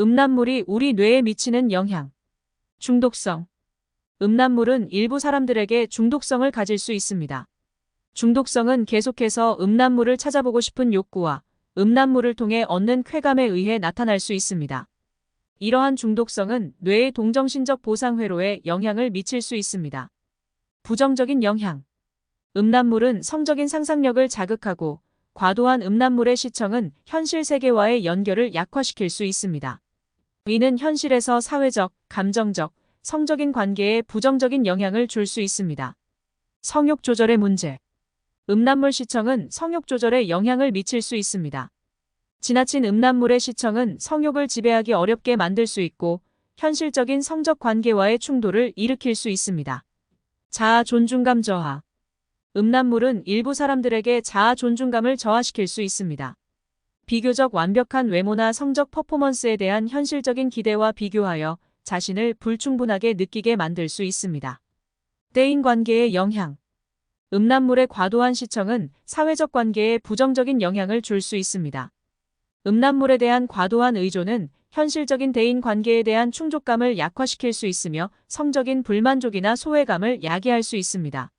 음란물이 우리 뇌에 미치는 영향. 중독성. 음란물은 일부 사람들에게 중독성을 가질 수 있습니다. 중독성은 계속해서 음란물을 찾아보고 싶은 욕구와 음란물을 통해 얻는 쾌감에 의해 나타날 수 있습니다. 이러한 중독성은 뇌의 동정신적 보상 회로에 영향을 미칠 수 있습니다. 부정적인 영향. 음란물은 성적인 상상력을 자극하고 과도한 음란물의 시청은 현실 세계와의 연결을 약화시킬 수 있습니다. 이는 현실에서 사회적, 감정적, 성적인 관계에 부정적인 영향을 줄 수 있습니다. 성욕 조절의 문제. 음란물 시청은 성욕 조절에 영향을 미칠 수 있습니다. 지나친 음란물의 시청은 성욕을 지배하기 어렵게 만들 수 있고 현실적인 성적 관계와의 충돌을 일으킬 수 있습니다. 자아 존중감 저하. 음란물은 일부 사람들에게 자아 존중감을 저하시킬 수 있습니다. 비교적 완벽한 외모나 성적 퍼포먼스에 대한 현실적인 기대와 비교하여 자신을 불충분하게 느끼게 만들 수 있습니다. 대인 관계의 영향. 음란물의 과도한 시청은 사회적 관계에 부정적인 영향을 줄 수 있습니다. 음란물에 대한 과도한 의존은 현실적인 대인 관계에 대한 충족감을 약화시킬 수 있으며 성적인 불만족이나 소외감을 야기할 수 있습니다.